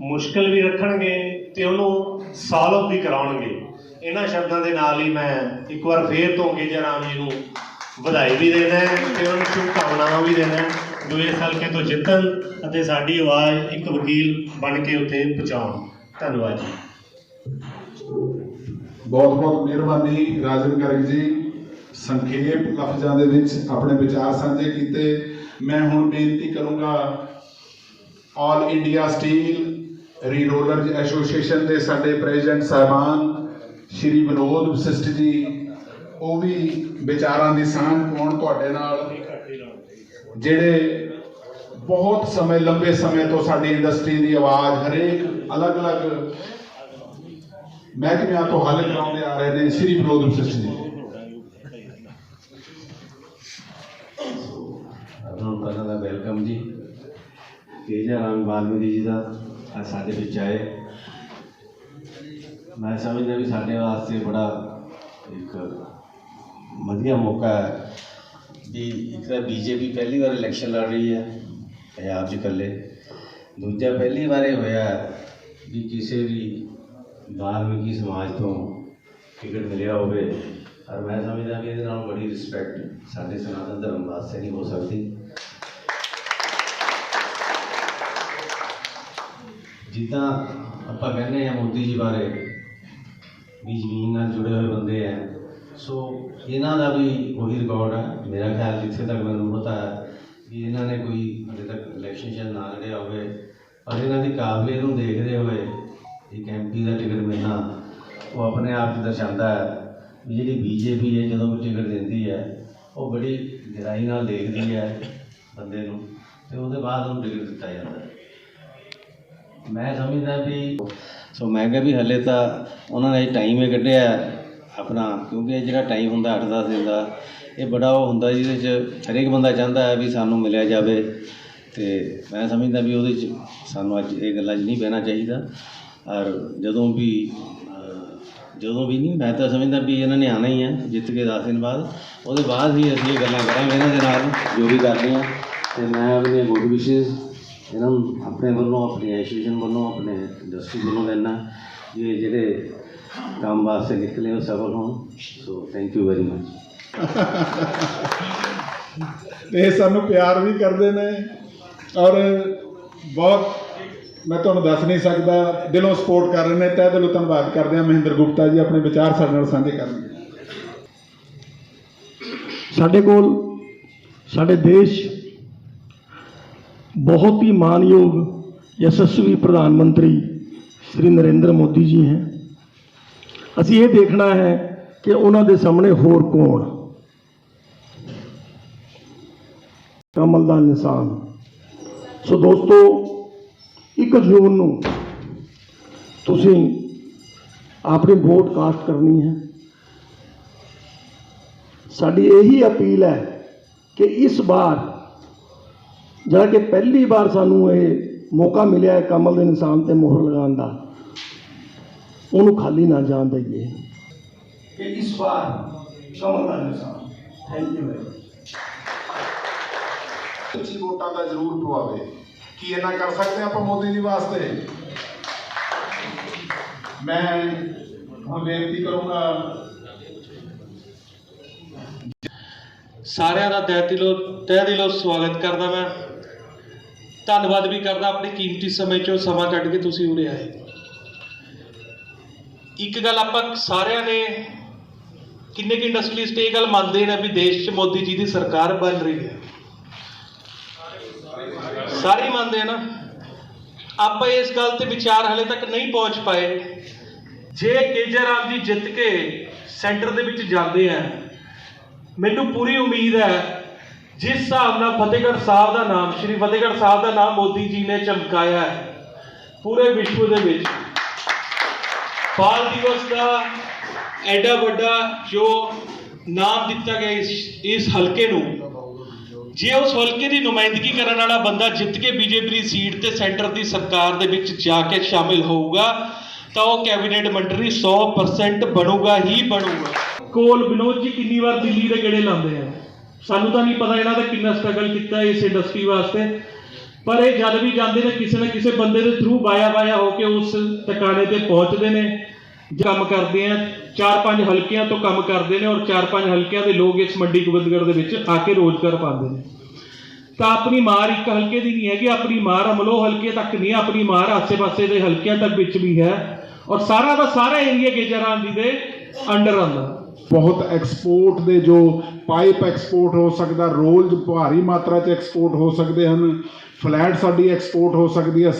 ਮੁਸ਼ਕਲ ਵੀ ਰੱਖਣਗੇ ਤੇ ਉਹਨੂੰ ਸੋਲਵ ਵੀ ਕਰਾਉਣਗੇ। ਇਹਨਾਂ ਸ਼ਬਦਾਂ ਦੇ ਨਾਲ ਹੀ ਮੈਂ ਇੱਕ ਵਾਰ ਫੇਰ ਤੋਂ ਗੇਜਾ ਰਾਮ ਜੀ ਨੂੰ ਵਧਾਈ ਵੀ ਦੇਣਾ ਤੇ ਉਹਨਾਂ ਨੂੰ ਸ਼ੁਭਕਾਮਨਾਵਾਂ ਵੀ ਦੇਣਾ ਜੋ ਇਸ ਹਲਕੇ ਤੋਂ ਜਿੱਤਣ ਅਤੇ ਸਾਡੀ ਆਵਾਜ਼ ਇੱਕ ਵਕੀਲ ਬਣ ਕੇ ਉੱਥੇ ਪਹੁੰਚਾਉਣ। ਧੰਨਵਾਦ ਜੀ। ਬਹੁਤ ਬਹੁਤ ਮਿਹਰਬਾਨੀ ਰਾਜਨ ਗਰਗ ਜੀ। ਸੰਖੇਪ ਲਫ਼ਜ਼ਾਂ ਦੇ ਵਿੱਚ ਆਪਣੇ ਵਿਚਾਰ ਸਾਂਝੇ ਕੀਤੇ। ਮੈਂ ਹੁਣ ਬੇਨਤੀ ਕਰੂੰਗਾ all India steel rerollers association ਦੇ ਸਾਡੇ ਪ੍ਰੈਜ਼ੀਡੈਂਟ ਸਾਹਿਬਾਨ ਸ਼੍ਰੀ ਵਿਨੋਦ ਵਸਿਸ਼ਟ ਜੀ, ਉਹ ਵੀ ਵਿਚਾਰਾਂ ਦੀ ਸਾਂਝ ਪਾਉਣ ਤੁਹਾਡੇ ਨਾਲ। ਜਿਹੜੇ ਬਹੁਤ ਸਮੇਂ, ਲੰਬੇ ਸਮੇਂ ਤੋਂ ਸਾਡੀ ਇੰਡਸਟਰੀ ਦੀ ਆਵਾਜ਼ ਹਰੇਕ ਅਲੱਗ-ਅਲੱਗ ਮਹਿਕਮਿਆਂ ਤੋਂ ਹੱਲ ਕਰਾਉਂਦੇ ਆ ਰਹੇ ਨੇ, ਸ਼੍ਰੀ ਵਿਨੋਦ ਵਸਿਸ਼ਟ ਜੀ ਤੁਹਾਨੂੰ ਪਹਿਲਾਂ ਦਾ ਵੈਲਕਮ ਜੀ ਤੇਜਾ ਰਾਮ ਵਾਲਮੀਕੀ ਜੀ ਦਾ ਅੱਜ ਸਾਡੇ ਵਿੱਚ ਆਏ ਮੈਂ ਸਮਝਦਾ ਵੀ ਸਾਡੇ ਵਾਸਤੇ ਬੜਾ ਇੱਕ ਵਧੀਆ ਮੌਕਾ ਹੈ ਵੀ ਇੱਕ ਤਾਂ ਬੀਜੇਪੀ ਪਹਿਲੀ ਵਾਰ ਇਲੈਕਸ਼ਨ ਲੜ ਰਹੀ ਹੈ ਪੰਜਾਬ 'ਚ ਇਕੱਲੇ ਦੂਜਾ ਪਹਿਲੀ ਵਾਰ ਇਹ ਹੋਇਆ ਵੀ ਕਿਸੇ ਵੀ ਵਾਲਮੀਕੀ ਸਮਾਜ ਤੋਂ ਟਿਕਟ ਮਿਲਿਆ ਹੋਵੇ ਔਰ ਮੈਂ ਸਮਝਦਾ ਵੀ ਇਹਦੇ ਨਾਲ ਬੜੀ ਰਿਸਪੈਕਟ ਸਾਡੇ ਸਨਾਤਨ ਧਰਮ ਵਾਸਤੇ ਨਹੀਂ ਹੋ ਸਕਦੀ ਜਿੱਦਾਂ ਆਪਾਂ ਕਹਿੰਦੇ ਆ ਮੋਦੀ ਜੀ ਬਾਰੇ ਵੀ ਜ਼ਮੀਨ ਨਾਲ ਜੁੜੇ ਹੋਏ ਬੰਦੇ ਆ। ਸੋ ਇਹਨਾਂ ਦਾ ਵੀ ਉਹੀ ਰਿਕਾਰਡ ਹੈ ਮੇਰਾ ਖਿਆਲ ਜਿੱਥੇ ਤੱਕ ਮੈਨੂੰ ਪਤਾ ਹੈ ਵੀ ਇਹਨਾਂ ਨੇ ਕੋਈ ਹਲੇ ਤੱਕ ਇਲੈਕਸ਼ਨ ਸ਼ਾਇਦ ਨਾ ਲੜਿਆ ਹੋਵੇ, ਪਰ ਇਹਨਾਂ ਦੀ ਕਾਬਲੀਅਤ ਨੂੰ ਦੇਖਦੇ ਹੋਏ ਇੱਕ ਐਮਪੀ ਦਾ ਟਿਕਟ ਮਿਲਣਾ ਉਹ ਆਪਣੇ ਆਪ 'ਚ ਦਰਸਾਉਂਦਾ ਹੈ ਵੀ ਜਿਹੜੀ ਬੀਜੇਪੀ ਹੈ, ਜਦੋਂ ਵੀ ਟਿਕਟ ਦਿੰਦੀ ਹੈ, ਉਹ ਬੜੀ ਗਹਿਰਾਈ ਨਾਲ ਦੇਖਦੀ ਹੈ ਬੰਦੇ ਨੂੰ ਤੇ ਉਹਦੇ ਬਾਅਦ ਉਹਨੂੰ ਟਿਕਟ ਦਿੱਤਾ ਜਾਂਦਾ ਹੈ। ਮੈਂ ਸਮਝਦਾ ਵੀ ਸੋ ਮੈਂ ਕਿਹਾ ਵੀ ਹਲੇ ਤਾਂ ਉਹਨਾਂ ਨੇ ਟਾਈਮ ਹੀ ਕੱਢਿਆ ਆਪਣਾ, ਕਿਉਂਕਿ ਇਹ ਜਿਹੜਾ ਟਾਈਮ ਹੁੰਦਾ 8-10 ਦਿਨ ਦਾ, ਇਹ ਬੜਾ ਉਹ ਹੁੰਦਾ ਜਿਹਦੇ 'ਚ ਹਰੇਕ ਬੰਦਾ ਚਾਹੁੰਦਾ ਹੈ ਵੀ ਸਾਨੂੰ ਮਿਲਿਆ ਜਾਵੇ ਤੇ ਮੈਂ ਸਮਝਦਾ ਵੀ ਉਹਦੇ 'ਚ ਸਾਨੂੰ ਅੱਜ ਇਹ ਗੱਲਾਂ 'ਚ ਨਹੀਂ ਬਹਿਣਾ ਚਾਹੀਦਾ। ਔਰ ਜਦੋਂ ਵੀ ਜਦੋਂ ਵੀ ਨਹੀਂ, ਮੈਂ ਤਾਂ ਸਮਝਦਾ ਵੀ ਇਹਨਾਂ ਨੇ ਆਉਣਾ ਹੀ ਹੈ ਜਿੱਤ ਕੇ 10 ਦਿਨ ਬਾਅਦ। ਉਹਦੇ ਬਾਅਦ ਹੀ ਅਸੀਂ ਇਹ ਗੱਲਾਂ ਕਰਾਂਗੇ ਇਹਨਾਂ ਦੇ ਨਾਲ, ਜੋ ਵੀ ਕਰਦੇ ਕਰਨੀਆਂ ਤੇ ਮੈਂ ਆਪਣੀਆਂ ਗੁੱਡ ਵਿਸ਼ੇਸ ਇਹਨਾਂ ਨੂੰ ਆਪਣੇ ਵੱਲੋਂ ਆਪਣੀ ਐਸੋਸੀਏਸ਼ਨ ਵੱਲੋਂ ਆਪਣੇ ਇੰਡਸਟਰੀ ਵੱਲੋਂ ਲੈਣਾ। ਇਹ ਜਿਹੜੇ ਕੰਮ ਵਾਸਤੇ ਨਿਕਲੇ ਉਹ ਸਫਲ ਹੋਣ। So thank you very much ਤੇ ਇਹ ਸਾਨੂੰ ਪਿਆਰ ਵੀ ਕਰਦੇ ਨੇ ਔਰ ਬਹੁਤ ਮੈਂ ਤੁਹਾਨੂੰ ਦੱਸ ਨਹੀਂ ਸਕਦਾ ਦਿਲੋਂ ਸਪੋਰਟ ਕਰ ਰਹੇ ਨੇ। ਤਹਿ ਦਿਲੋਂ ਧੰਨਵਾਦ ਕਰਦੇ ਹਾਂ ਮਹਿੰਦਰ ਗੁਪਤਾ ਜੀ ਆਪਣੇ ਵਿਚਾਰ ਸਾਡੇ ਨਾਲ ਸਾਂਝੇ ਕਰਨਗੇ ਸਾਡੇ ਕੋਲ ਸਾਡੇ ਦੇਸ਼ ਬਹੁਤ ਹੀ ਮਾਨਯੋਗ ਯਸ਼ਸਵੀ ਪ੍ਰਧਾਨ ਮੰਤਰੀ ਸ਼੍ਰੀ ਨਰਿੰਦਰ ਮੋਦੀ ਜੀ ਹੈ। ਅਸੀਂ ਇਹ ਦੇਖਣਾ ਹੈ ਕਿ ਉਹਨਾਂ ਦੇ ਸਾਹਮਣੇ ਹੋਰ ਕੌਣ? ਕਮਲ ਦਾ ਨਿਸ਼ਾਨ। ਸੋ ਦੋਸਤੋ 1 ਜੂਨ ਨੂੰ ਤੁਸੀਂ ਆਪਣੀ ਵੋਟ ਕਾਸਟ ਕਰਨੀ ਹੈ। ਸਾਡੀ ਇਹੀ ਅਪੀਲ ਹੈ ਕਿ ਇਸ ਵਾਰ ਜਿਹੜਾ ਕਿ ਪਹਿਲੀ ਵਾਰ ਸਾਨੂੰ ਇਹ ਮੌਕਾ ਮਿਲਿਆ ਹੈ ਕਮਲ ਦੇ ਨਿਸ਼ਾਨ ਤੇ ਮੋਹਰ ਲਗਾਉਣ ਦਾ ਉਹਨੂੰ ਖਾਲੀ ਨਾ ਜਾਣ ਦਈਏ। ਕਿ ਇਸ ਵਾਰ ਕਮਲ ਦਾ ਨਿਸ਼ਾਨ ਥੈਂਕ ਯੂ ਵੈਰੀ ਉੱਚੀ ਵੋਟਾਂ ਦਾ ਜ਼ਰੂਰ ਪਵਾਵੇ। ਕੀ ਇਹਨਾਂ ਕਰ ਸਕਦੇ ਆਪਾਂ ਮੋਦੀ ਜੀ ਵਾਸਤੇ? ਮੈਂ ਹੁਣ ਬੇਨਤੀ ਕਰੂੰਗਾ ਸਾਰਿਆਂ ਦਾ ਤਹਿ ਦਿਲੋਂ ਤਹਿ ਦਿਲੋਂ ਸਵਾਗਤ ਕਰਦਾ ਮੈਂ। ਧੰਨਵਾਦ ਵੀ ਕਰਦਾ ਆਪਣੇ ਕੀਮਤੀ ਸਮੇਂ ਚੋਂ ਸਮਾਂ ਕੱਢ ਕੇ ਤੁਸੀਂ ਉਰੇ ਆਏ। ਇੱਕ ਗੱਲ ਆਪਾਂ ਸਾਰਿਆਂ ਨੇ ਕਿੰਨੇ ਕਿ ਇੰਡਸਟਰੀਸਟ ਇਹ ਗੱਲ ਮੰਨਦੇ ਨੇ ਵੀ ਦੇਸ਼ 'ਚ ਮੋਦੀ ਜੀ ਦੀ ਸਰਕਾਰ ਬਣ ਰਹੀ ਹੈ। ਸਾਰੇ ਮੰਨਦੇ ਆ ਨਾ। ਆਪਾਂ ਇਸ ਗੱਲ ਤੇ ਵਿਚਾਰ ਹਲੇ ਤੱਕ ਨਹੀਂ ਪਹੁੰਚ ਪਾਏ। ਜੇ ਕੇਜਰੀਵਾਲ ਜੀ ਜਿੱਤ ਕੇ ਸੈਂਟਰ ਦੇ ਵਿੱਚ ਜਾਂਦੇ ਆ, ਮੈਨੂੰ ਪੂਰੀ ਉਮੀਦ ਹੈ ਜਿਸ ਹਿਸਾਬ ਨਾਲ ਫਤਿਹਗੜ੍ਹ ਸਾਹਿਬ ਦਾ ਨਾਮ, ਸ਼੍ਰੀ ਫਤਿਹਗੜ੍ਹ ਸਾਹਿਬ ਦਾ ਨਾਮ ਮੋਦੀ ਜੀ ਨੇ ਚਮਕਾਇਆ ਹੈ, ਪੂਰੇ ਵਿਸ਼ਵ ਦੇ ਵਿੱਚ। ਬਾਲ ਦਿਵਸ ਦਾ ਐਡਾ ਵੱਡਾ ਜੋ ਨਾਮ ਦਿੱਤਾ ਗਿਆ ਇਸ ਇਸ ਹਲਕੇ ਨੂੰ, ਜੇ ਉਸ ਹਲਕੇ ਦੀ ਨੁਮਾਇੰਦਗੀ ਕਰਨ ਵਾਲਾ ਬੰਦਾ ਜਿੱਤ ਕੇ ਬੀਜੇਪੀ ਦੀ ਸੀਟ ਤੇ ਸੈਂਟਰ ਦੀ ਸਰਕਾਰ ਦੇ ਵਿੱਚ ਜਾ ਕੇ ਸ਼ਾਮਿਲ ਹੋਊਗਾ, ਤਾਂ ਉਹ ਕੈਬਨਿਟ ਮੰਤਰੀ 100% ਬਣੂਗਾ, ਹੀ ਬਣੂਗਾ। ਕੋਲ ਵਿਨੋਦ ਜੀ, ਕਿੰਨੀ ਵਾਰ ਦਿੱਲੀ ਦੇ ਗੇੜੇ ਲਾਉਂਦੇ ਆ? ਸਾਨੂੰ ਤਾਂ ਨਹੀਂ ਪਤਾ ਇਹਨਾਂ ਦਾ ਕਿੰਨਾ ਸਟਰਗਲ ਕੀਤਾ ਇਸ ਇੰਡਸਟਰੀ ਵਾਸਤੇ। ਪਰ ਇਹ ਜਦ ਵੀ ਜਾਂਦੇ ਨੇ, ਕਿਸੇ ਨਾ ਕਿਸੇ ਬੰਦੇ ਦੇ ਥਰੂ ਬਾਇਆ ਬਾਇਆ ਹੋ ਕੇ ਉਸ ਟਿਕਾਣੇ ਤੇ ਪਹੁੰਚਦੇ ਨੇ ਕੰਮ ਕਰਦੇ ਆ, ਚਾਰ ਪੰਜ ਹਲਕਿਆਂ ਤੋਂ ਕੰਮ ਕਰਦੇ ਨੇ ਔਰ ਚਾਰ ਪੰਜ ਹਲਕਿਆਂ ਦੇ ਲੋਕ ਇਸ ਮੰਡੀ ਗੋਬਿੰਦਗੜ੍ਹ ਦੇ ਵਿੱਚ ਆ ਕੇ ਰੋਜ਼ਗਾਰ ਪਾਉਂਦੇ ਨੇ। ਤਾਂ ਆਪਣੀ ਮਾਰ ਇੱਕ ਹਲਕੇ ਦੀ ਨਹੀਂ ਹੈਗੀ, ਆਪਣੀ ਮਾਰ ਅਮਲੋ ਹਲਕੇ ਤੱਕ ਨਹੀਂ, ਆਪਣੀ ਮਾਰ ਆਸੇ-ਪਾਸੇ ਦੇ ਹਲਕਿਆਂ ਤੱਕ ਵਿੱਚ ਵੀ ਹੈ। ਔਰ ਸਾਰਾ ਦਾ ਸਾਰਾ ਏਰੀਆ ਗੇਜਰਾਮ ਜੀ ਦੇ ਅੰਡਰ ਆਉਂਦਾ ਬਹੁਤ ਐਕਸਪੋਰਟ ਦੇ ਜੋ ਪਾਈਪ ਐਕਸਪੋਰਟ ਹੋ ਸਕਦਾ ਰੋਲਜ਼ ਭਾਰੀ ਮਾਤਰਾ 'ਚ ਐਕਸਪੋਰਟ ਹੋ ਸਕਦੇ ਹਨ ਫਲੈਟ ਸਾਡੀ ਐਕਸਪੋਰਟ ਹੋ ਸਕਦੀ ਹੈ।